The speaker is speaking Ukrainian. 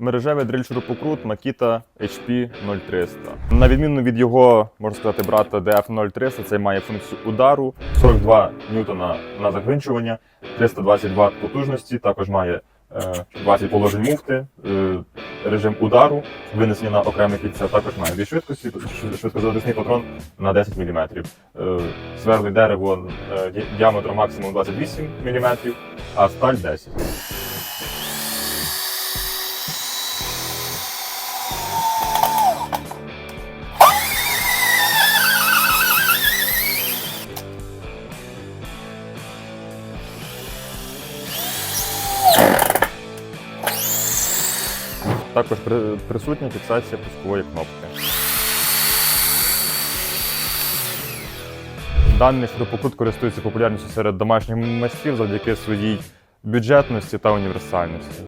Мережевий дриль шурупокрут Makita HP 0300. На відміну від його, можна сказати, брата DF 0300, цей має функцію удару, 42 ньютона на загвинчування, 320 Вт потужності, також має е, 20 положень муфти, е, режим удару, винесення на окреме кільця, також має дві швидкості, швидкозависний патрон на 10 мм. Е, Сверлить дерево е, діаметром максимум 28 мм, а сталь 10 Також присутня фіксація пускової кнопки. Даний шурупокрут користується популярністю серед домашніх майстрів завдяки своїй бюджетності та універсальності.